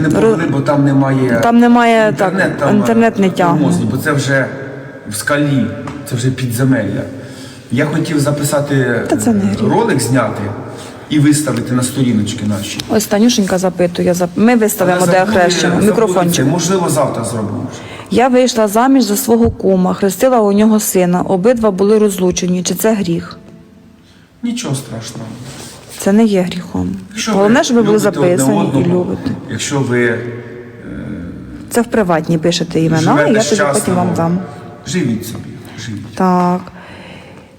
Не могли, бо там немає Там немає інтернет, так, там, інтернет не тягне. бо це вже в скалі, це вже підземелля. Я хотів записати е, ролик, зняти і виставити на сторіночки наші. Ось Танюшенька запитує. Ми виставимо де хрещено. Мікрофончик. Можливо, завтра зробимо. Я вийшла заміж за свого кума, хрестила у нього сина. Обидва були розлучені. Чи це гріх? Нічого страшного. Це не є гріхом. Якщо Головне, щоб ви були любите одне записані і одного, любите. Якщо ви Це в приватній пишете імена, живете я щасливо, потім вам дам. живіть собі, живіть. Так.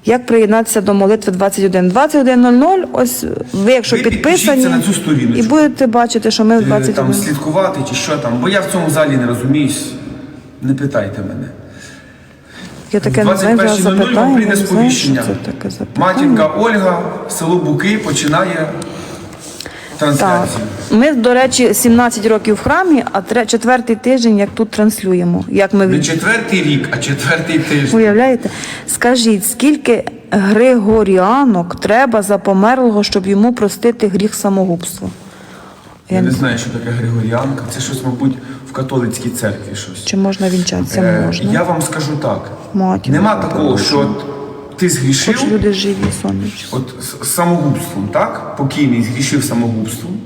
Як приєднатися до молитви 21? 21.00, ось ви, якщо Ви підписані, на цю сторіночку. і будете бачити, що ми в Е, 21. Там слідкувати чи що там, бо я в цьому залі не розуміюсь. Не питайте мене. Я таке не знаю, зараз 21.00 прийде не знаю, що сповіщення. це таке запитання. Матінка Ольга, село Буки починає Так. трансляцію. Ми, до речі, 17 років в храмі, а тре- четвертий тиждень, як тут транслюємо. Як ми Не від... четвертий рік, а четвертий тиждень. Уявляєте? Скажіть, скільки григоріанок треба за померлого, щоб йому простити гріх самогубства? Я не знаю, що таке Григоріанка. Це щось, мабуть, в католицькій церкві щось. Чи можна вінчатися? Е, Можна. Я вам скажу так. Матінко, Нема так, такого, що от ти згрішив, Хоч люди живі, сонечко. От з з самогубством, так? Покійний згрішив самогубством.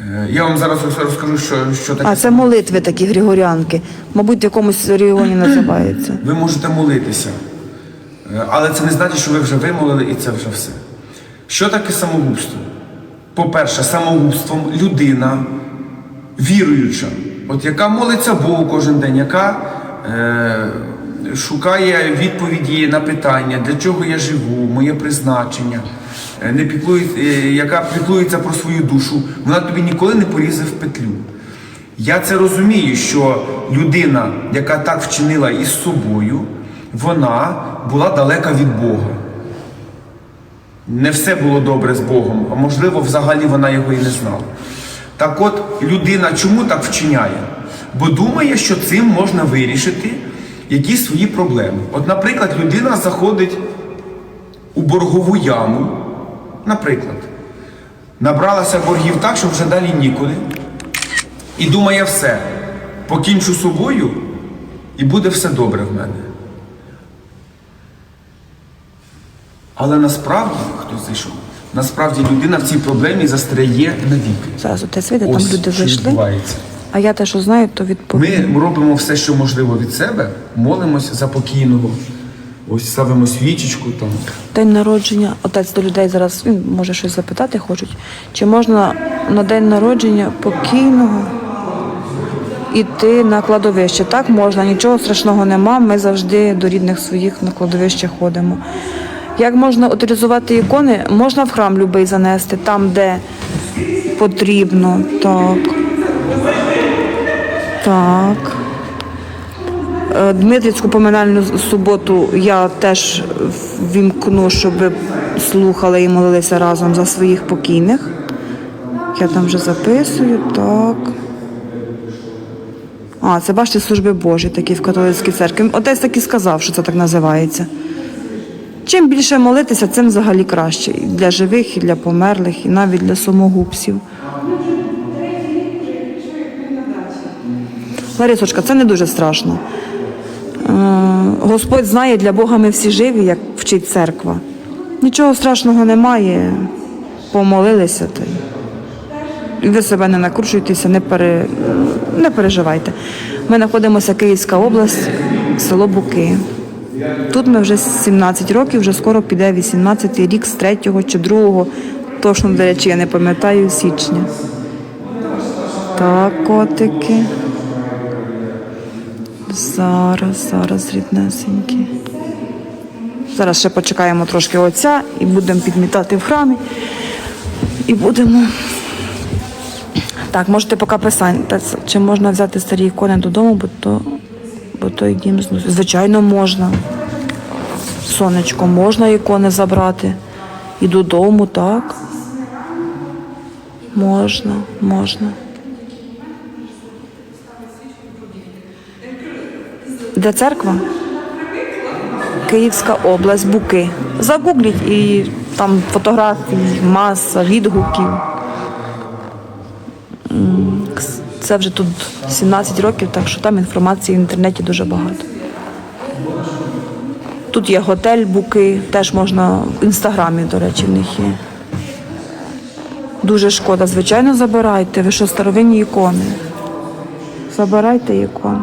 Е, Я вам зараз розкажу, що, що таке. А це молитви такі григоріанки. Мабуть, в якомусь регіоні називається. Ви можете молитися, Е, але це не значить, що ви вже вимолили і це вже все. Що таке самогубство? По-перше, самогубством людина віруюча, от яка молиться Богу кожен день, яка е, шукає відповіді на питання, для чого я живу, моє призначення, е, не піклує, е, яка піклується про свою душу, вона тобі ніколи не порізе в петлю. Я це розумію, що людина, яка так вчинила із собою, вона була далека від Бога. Не все було добре з Богом, а можливо, взагалі вона його і не знала. Так от, людина чому так вчиняє? Бо думає, що цим можна вирішити якісь свої проблеми. От, наприклад, людина заходить у боргову яму, наприклад, набралася боргів так, що вже далі нікуди. І думає все, покінчу собою, і буде все добре в мене. Але насправді, хтось зайшов, насправді людина в цій проблемі застряє навіки. Зараз отець вийде, там Ось люди що вийшли. відбувається. А я те, що знаю, то відповім. Ми робимо все, що можливо від себе, молимось за покійного. Ось ставимо свічечку там. День народження, отець до людей зараз він може щось запитати хочуть. Чи можна на день народження покійного іти на кладовище? Так можна, нічого страшного нема. Ми завжди до рідних своїх на кладовище ходимо. Як можна утилізувати ікони? Можна в храм любий занести, там, де потрібно. Так. Так. Е, Дмитрівську поминальну суботу я теж вімкну, щоб слухали і молилися разом за своїх покійних. Я там вже записую, так. А, це бачите, служби Божі такі в католицькій церкві. Отець так і сказав, що це так називається. Чим більше молитися, цим взагалі краще. І для живих, і для померлих, і навіть для самогубців. Ларисочка, це не дуже страшно. Е, Господь знає, для Бога ми всі живі, як вчить церква. Нічого страшного немає. Помолилися. І ви себе не накручуйтеся, не, пере... не переживайте. Ми знаходимося Київська область, село Буки. Тут ми вже 17 років, вже скоро піде 18-й рік з 3 чи 2, точно, до речі, я не пам'ятаю, січня. Так, котики. Зараз, зараз, ріднесенькі. Зараз ще почекаємо трошки отця і будемо підмітати в храмі. І будемо. Так, можете поки писати, чи можна взяти старі ікони додому, бо то, бо той дім зносить. Звичайно, можна. Сонечко, можна ікони забрати. І додому, так. Можна, можна. Де церква? Київська область, Буки. Загугліть і там фотографії, маса, відгуків. Це вже тут 17 років, так що там інформації в інтернеті дуже багато. Тут є готель Буки, теж можна в інстаграмі, до речі, в них є. Дуже шкода. Звичайно, забирайте. Ви що, старовинні ікони? Забирайте ікони.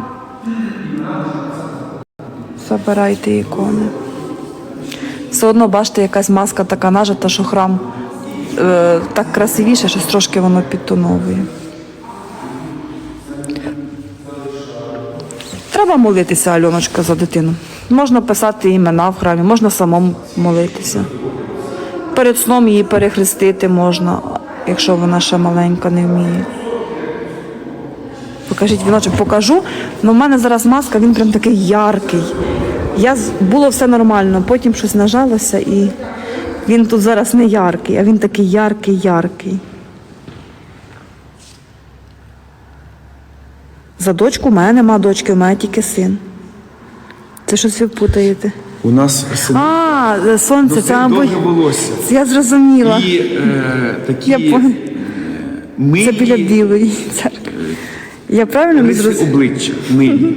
Забирайте ікони. Все одно, бачите, якась маска така нажита, що храм е, так красивіше, щось трошки воно підтоновує. Треба молитися, Альоночка, за дитину. Можна писати імена в храмі, можна самому молитися. Перед сном її перехрестити можна, якщо вона ще маленька, не вміє. Покажіть віночок, покажу. Ну, в мене зараз маска, він прям такий яркий. Я було все нормально, потім щось нажалося і він тут зараз не яркий, а він такий яркий, яркий. За дочку в мене нема дочки, у мене тільки син. Це щось ви путаєте. У нас син... А, е, сонце, це, мабуть. волосся. Я зрозуміла. І е, такі Я поняла. милі Це біля білої церкви. Я правильно не риси зрозуміла? обличчя. Милі.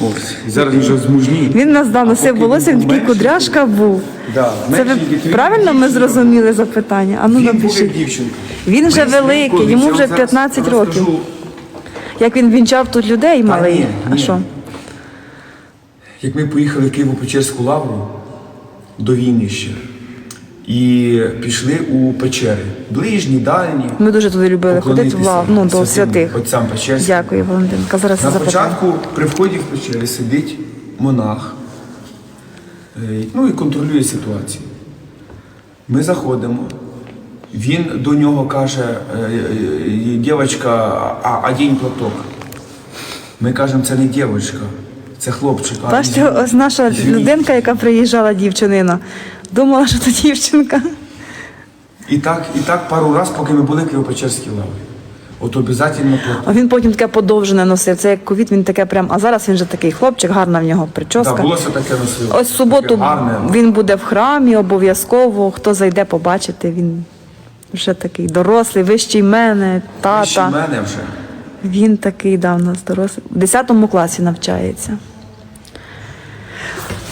Ось. Зараз вже змужній. Він нас дав носив поки волосся, він був такий менший, кудряшка був. Да, Це ви менший правильно ми зрозуміли запитання? А ну Він був як напишіть. дівчинка. Він вже великий, йому вже зараз 15 років. Як він вінчав тут людей малий. ні, А ні. що? Як ми поїхали в Києво-Печерську лавру до війни ще. І пішли у печери. Ближні, дальні. Ми дуже туди любили ходити в поклонитися лав, ну, до святим святих. Отцям Печерським. Дякую, Валентинка. Зараз На запитаю. початку при вході в печері сидить монах, е, ну і контролює ситуацію. Ми заходимо. Він до нього каже, е, е, дівчинка, а, одінь платок. Ми кажемо, це не дівчинка, це хлопчик. а Бачите, візьміть». ось наша людинка, яка приїжджала дівчинина, думала, що це дівчинка. І так, і так пару разів, поки ми були Києво-Печерській лаві. От обов'язково платок. А він потім таке подовжене носив. Це як ковід, він таке прям. А зараз він вже такий хлопчик, гарна в нього прическа. Так, волосся таке носило. Ось в суботу гарне. він буде в храмі обов'язково. Хто зайде побачити, він вже такий дорослий, вищий мене, тата. Ще мене вже. Він такий да, у нас дорослий. В 10 класі навчається.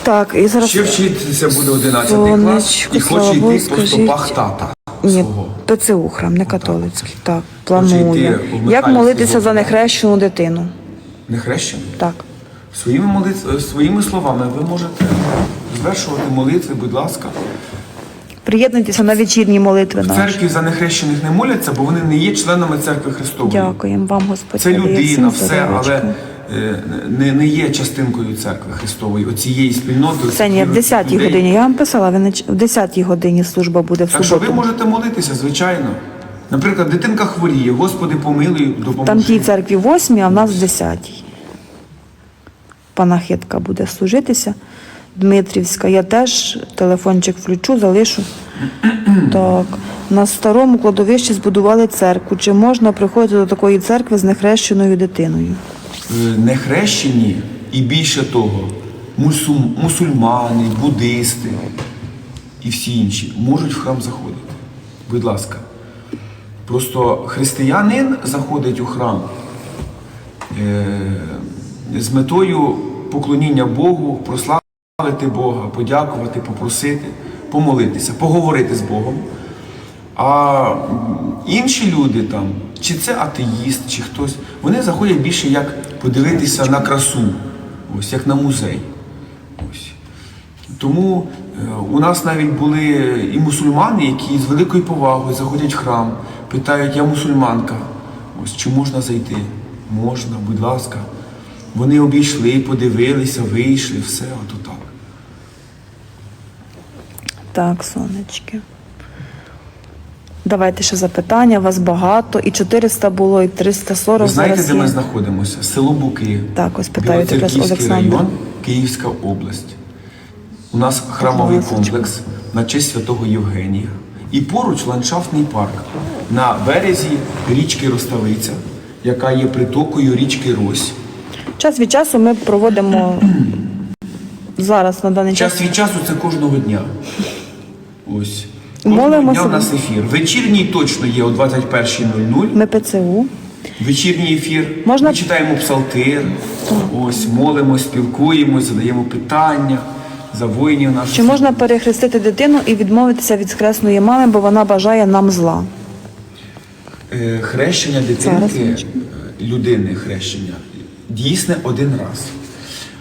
Так, і зараз. Ще вчитися буде 11 клас і хоче йти по скажіть. стопах тата Ні. ПЦУ храм, не католицький. Так, йти планує. Як молитися за нехрещену дитину? Не хрещений? Так. Своїми, молит... своїми словами ви можете звершувати молитви, будь ласка. Приєднуйтеся на вечірні молитви В наші. церкві за нехрещених не моляться, бо вони не є членами церкви Христової. Дякуємо вам, Господь. Це людина, все, але е, не, не є частинкою церкви Христової, оцієї спільноти. Ксенія, в 10-й людей. годині. Я вам писала, ви не ч- в 10-й годині служба буде в Так що ви можете молитися, звичайно. Наприклад, дитинка хворіє, Господи, помилуй, допоможи. Там тій церкві 8, а в нас в 10-й. Панахидка буде служитися. Дмитрівська. Я теж телефончик включу, залишу. Так. На старому кладовищі збудували церкву. Чи можна приходити до такої церкви з нехрещеною дитиною? Е, нехрещені і більше того, мусум- мусульмани, буддисти і всі інші можуть в храм заходити. Будь ласка. Просто християнин заходить у храм е, з метою поклоніння Богу, прославити Бога, подякувати, попросити, помолитися, поговорити з Богом. А інші люди там, чи це атеїст, чи хтось, вони заходять більше як подивитися на красу, ось як на музей. Ось. Тому е, у нас навіть були і мусульмани, які з великою повагою заходять в храм, питають, я мусульманка, ось чи можна зайти? Можна, будь ласка. Вони обійшли, подивилися, вийшли, все, ото так. Сонечки. Давайте ще запитання, вас багато. І 400 було, і 340 Ви знаєте, зараз де ми знаходимося? Село Буки. Так, ось питають якраз Білоцерківський Олександр. район, Київська область. У нас храмовий ласочка. комплекс на честь святого Євгенія. І поруч ландшафтний парк на березі річки Роставиця, яка є притокою річки Рось. Час від часу ми проводимо зараз на даний час. Час від часу це кожного дня. Ось. Кожного Молимося. у нас ефір. Вечірній точно є о 21.00. Ми ПЦУ. Вечірній ефір. Можна- Ми читаємо псалтир, ось, молимось, спілкуємось, задаємо питання за воїнів наших. Чи можна перехрестити дитину і відмовитися від хресної мами, бо вона бажає нам зла? Е, Хрещення Зараз, дитинки, е, людини хрещення, дійсне один раз.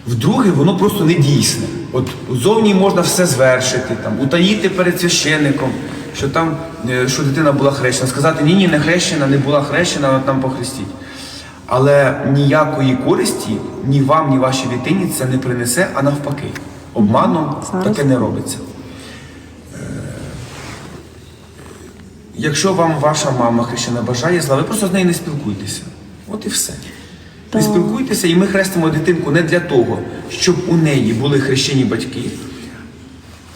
Вдруге, воно просто не дійсне. От зовні можна все звершити, там, утаїти перед священником, що там, е, що дитина була хрещена, сказати ні, ні, не хрещена, не була хрещена, от нам похрестіть. Але ніякої користі ні вам, ні вашій дитині це не принесе, а навпаки. Обманом Зараз. таке не робиться. Якщо вам ваша мама хрещена бажає зла, ви просто з нею не спілкуйтеся. От і все. Не спілкуйтеся, і ми хрестимо дитинку не для того, щоб у неї були хрещені батьки,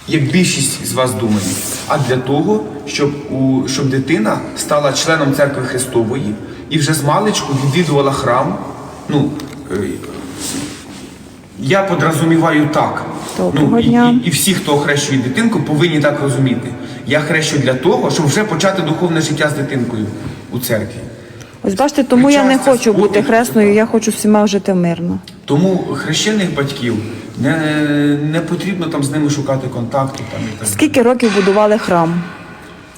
як більшість з вас думає, а для того, щоб, у, щоб дитина стала членом церкви Христової і вже з маличку відвідувала храм. Ну, е, я подразуміваю так. Ну, і, і, і всі, хто охрещує дитинку, повинні так розуміти. Я хрещу для того, щоб вже почати духовне життя з дитинкою у церкві. Ось бачите, тому я не Причастя, хочу бути хресною, я хочу всіма жити мирно. Тому хрещених батьків не, не потрібно там з ними шукати контакту. Там, і так далі. Скільки років будували храм?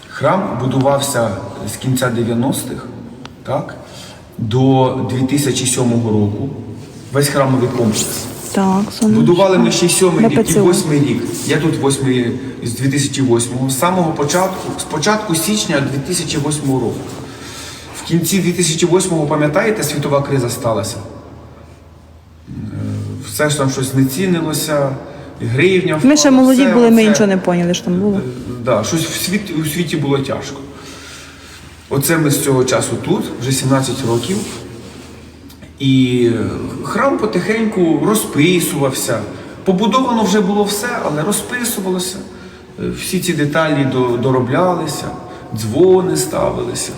Храм будувався з кінця 90-х так, до 2007 року. Весь храмовий комплекс. Так, сонечко. Будували ми ще й сьомий рік, і восьмий рік. Я тут восьмий з 2008-го. З самого початку, з початку січня 2008 року. В кінці 2008-го, пам'ятаєте, світова криза сталася. Е, Все ж там щось знецінилося, гривня впала. Ми ще молоді все були, ми нічого не поняли, що там було. Да, щось в світі, у світі було тяжко. Оце ми з цього часу тут, вже 17 років. І е, храм потихеньку розписувався. Побудовано вже було все, але розписувалося. Е, Всі ці деталі дороблялися, дзвони ставилися.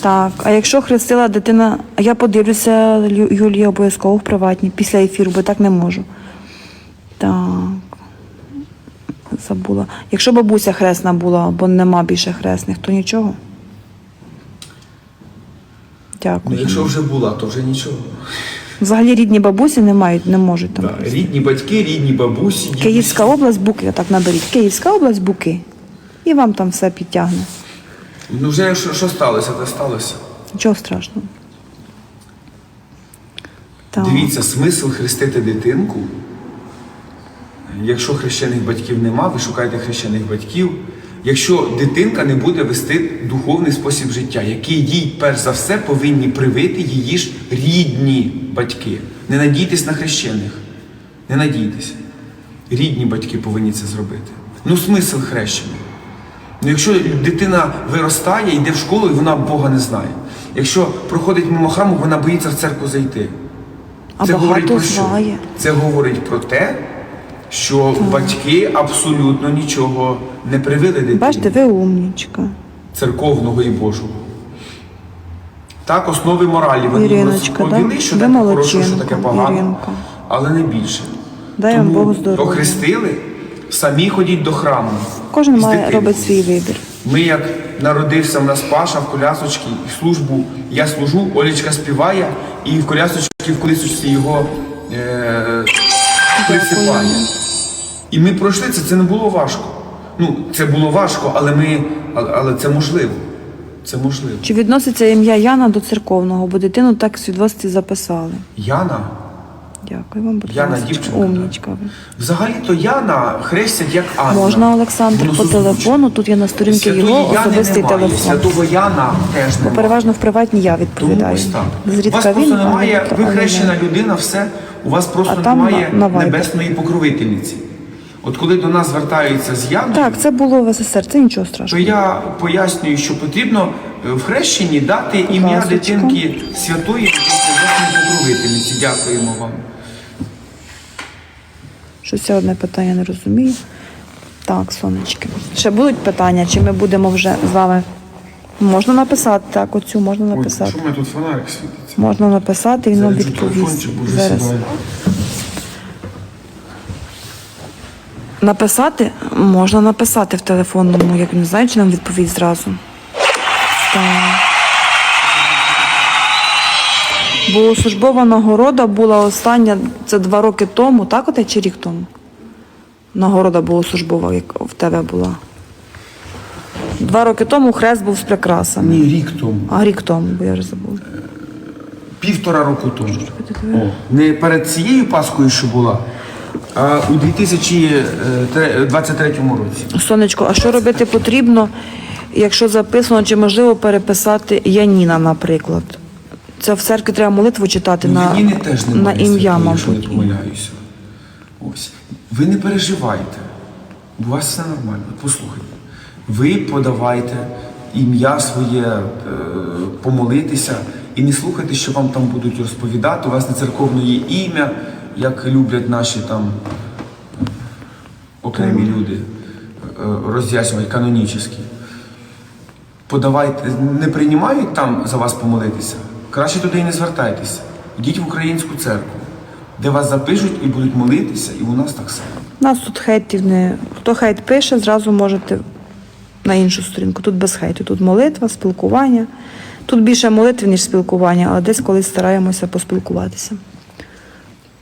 Так, а якщо хрестила дитина, я подивлюся Лю- Юлії обов'язково в приватній після ефіру, бо так не можу. Так. Забула. Якщо бабуся хресна була, бо нема більше хресних, то нічого. Ну, Дякую. якщо вже була, то вже нічого. Взагалі рідні бабусі не мають, не можуть там. Да, рідні батьки, рідні бабусі. дідусі. Київська область буки, так наберіть. Київська область буки. І вам там все підтягне. Ну вже якщо що сталося, то сталося. Нічого страшного. Так. Дивіться, смисл хрестити дитинку. Якщо хрещених батьків нема, ви шукаєте хрещених батьків. Якщо дитинка не буде вести духовний спосіб життя, який їй перш за все повинні привити її ж рідні батьки. Не надійтесь на хрещених. Не надійтесь. Рідні батьки повинні це зробити. Ну, смисл хрещення. Ну, якщо дитина виростає, йде в школу і вона Бога не знає. Якщо проходить мимо храму, вона боїться в церкву зайти. А Це говорить про що? знає. Це говорить про те, що батьки абсолютно нічого не привили дитині Бачите, ви умнічка. церковного і Божого. Так, основи моралі вони Іриночка, розповіли, да? що таке хороше, що таке погано, Іринка. але не більше. Дай вам Тому Бог здоров'я. охрестили, самі ходіть до храму. Кожен має робить свій вибір. Ми як народився в нас Паша в колясочці, і службу я служу, Олічка співає, і в колясочці в колисочці його е, присипає. І ми пройшли це, це не було важко. Ну, це було важко, але ми, але, це можливо. Це можливо. Чи відноситься ім'я Яна до церковного, бо дитину так в свідоцтві записали. Яна, Дякую вам, будь Яна, ласка. дівчинка, Умнічка ви. взагалі-то Яна хрестять як Анна. Можна, Олександр, Воно по созвучно. телефону. Тут є на сторінці Святої його Яни особистий немає, телефон. Святого Яна теж Бо немає. переважно в приватній я Тому відповідаю. ось так. У Зрідка вас просто він, немає, то- ви хрещена людина, все, у вас просто А там немає на- на Viber. небесної покровительниці. От коли до нас звертаються з Яною, Так, це було в СССР, це нічого то страшного. я пояснюю, що потрібно е, в хрещенні дати ім'я ласочка. дитинки святої небесної покровительниці. Дякуємо вам. Щось я одне питання не розумію. Так, сонечки. Ще будуть питання, чи ми будемо вже з вами. Можна написати, так, оцю можна написати. в тут фонарик світиться? Можна написати, він вам Заряджу відповість. Зараз. Написати? Можна написати в телефонному, як не знаю, чи нам відповість зразу. Так. Богослужбова нагорода була остання, це два роки тому, так оте чи рік тому? Нагорода богослужбова, як в тебе була. Два роки тому хрест був з прикрасами. Ні, рік тому. А рік тому, бо я вже забула. Півтора року тому. О, не перед цією Паскою, що була, а у 2023 році. Сонечко, а що робити потрібно, якщо записано, чи можливо переписати Яніна, наприклад? Це в церкві треба молитву читати на, Ніни теж на немає ім'я, святої, якщо не помиляюся. Ось. Ви не переживайте. У вас все нормально. Послухайте. Ви подавайте ім'я своє, е, помолитися і не слухайте, що вам там будуть розповідати. У вас не церковне є ім'я, як люблять наші там окремі люди е, роз'яснювати, канонічні. Подавайте, не приймають там за вас помолитися. Краще туди і не звертайтеся. Йдіть в українську церкву, де вас запишуть і будуть молитися, і у нас так само. У нас тут хейтів не. Хто хейт пише, зразу можете на іншу сторінку. Тут без хейту. Тут молитва, спілкування. Тут більше молитви, ніж спілкування, але десь колись стараємося поспілкуватися.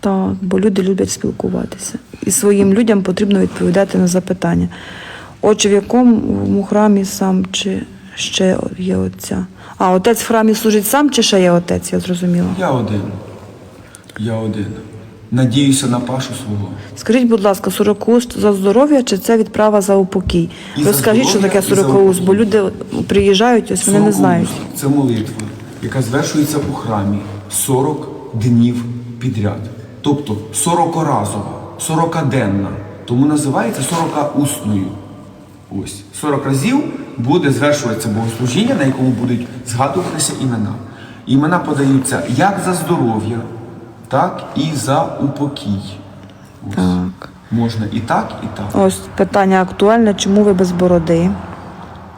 Так, бо люди люблять спілкуватися. І своїм людям потрібно відповідати на запитання. Отже, в якому храмі сам чи ще є отця? А, отець в храмі служить сам чи ще є отець, я зрозуміла. Я один. Я один. Надіюся на пашу свого. Скажіть, будь ласка, сорокауст за здоров'я чи це відправа за упокій? І за Розкажіть, що таке і за сорокауст, бо люди приїжджають, ось вони не знають. Це молитва, яка звершується у храмі 40 днів підряд. Тобто 40-разова, 40-денна. Тому називається 40-усною. Ось 40 разів буде звершуватися богослужіння, на якому будуть згадуватися імена. Імена подаються як за здоров'я, так і за упокій. Ось. Так. Можна і так, і так. Ось питання актуальне, чому ви без бороди?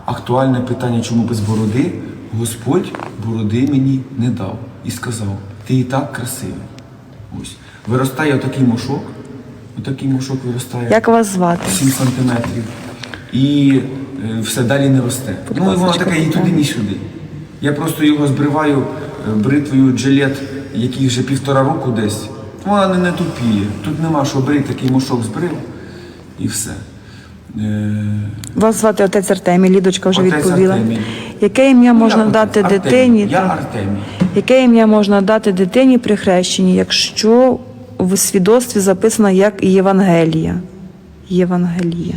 Актуальне питання, чому без бороди? Господь бороди мені не дав і сказав: ти і так красивий. Ось. Виростає отакий мошок, отакий мошок виростає Як вас звати? 7 сантиметрів. І е, все далі не росте. Ну і воно таке і туди, ні сюди. Я просто його збриваю е, бритвою джилет, який вже півтора року десь. Вона не, не тупіє. Тут нема що брити, такий мошок збрив і все. Е, Вас звати отець Артемій, Лідочка вже Отець відповіла. Артемій. Яке ім'я можна я дати Артемій. дитині? Я. Артемій. Яке ім'я можна дати дитині при хрещенні, якщо в свідоцтві записано як Євангелія? Євангелія.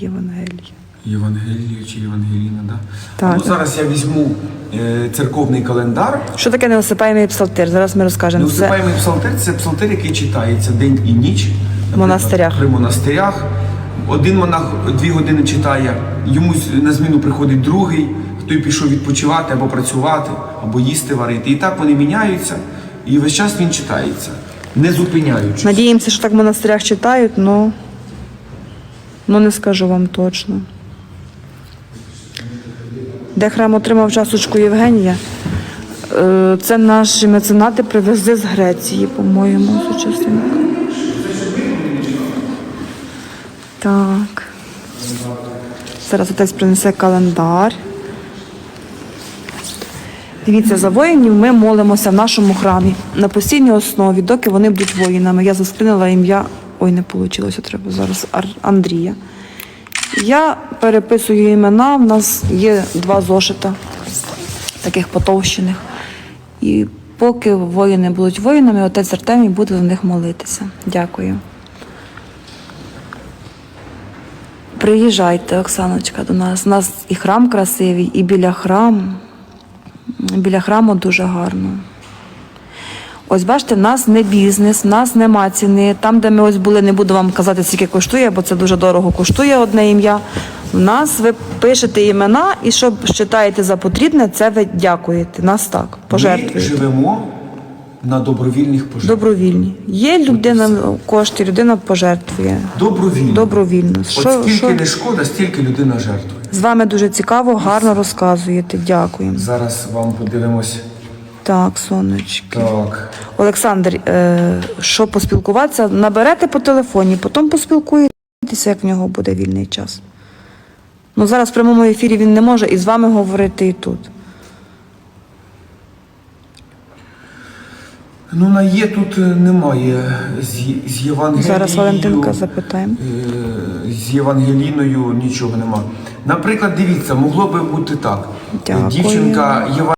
Євангелія. Євангелія чи Євангеліна, да? Так. Ну, зараз я візьму е, церковний календар. Що таке неосипаємий псалтир? Зараз ми розкажемо. Це псалтир це псалтир, який читається день і ніч. наприклад, монастирях. При монастирях. Один монах дві години читає, йому на зміну приходить другий, хто й пішов відпочивати або працювати, або їсти варити. І так вони міняються, і весь час він читається, не зупиняючись. Надіємося, що так в монастирях читають, але ну, не скажу вам точно. Де храм отримав часочку Євгенія? Е, Це наші меценати привезли з Греції, по-моєму, сучасник. Так. Зараз отець принесе календар. Дивіться, за воїнів ми молимося в нашому храмі на постійній основі, доки вони будуть воїнами. Я заскринила ім'я. Ой, не вийшло, треба зараз Андрія. Я переписую імена. В нас є два зошита, таких потовщених. І поки воїни будуть воїнами, отець Артемій буде за них молитися. Дякую. Приїжджайте, Оксаночка, до нас. У нас і храм красивий, і біля храму. Біля храму дуже гарно. Ось бачите, в нас не бізнес, в нас нема ціни. Там, де ми ось були, не буду вам казати, скільки коштує, бо це дуже дорого коштує одне ім'я. В нас ви пишете імена і що вважаєте за потрібне, це ви дякуєте. Нас так, пожертвуєте. Ми живемо на добровільних пожертвах. Добровільні. Є людина кошти, людина пожертвує. Добровільно. Добровільно. От Що, скільки що? не шкода, стільки людина жертвує. З вами дуже цікаво, гарно розказуєте. Дякуємо. Зараз вам подивимось. Так, сонечки. Так. Олександр, е, що поспілкуватися, наберете по телефоні, потім поспілкуєтеся, як в нього буде вільний час. Ну зараз в прямому ефірі він не може і з вами говорити і тут. Ну, на є тут е, немає з, з Євангелією. Зараз Валентинка запитаємо. е, З Євангеліною нічого нема. Наприклад, дивіться, могло би бути так. Дякую. Дівчинка Єва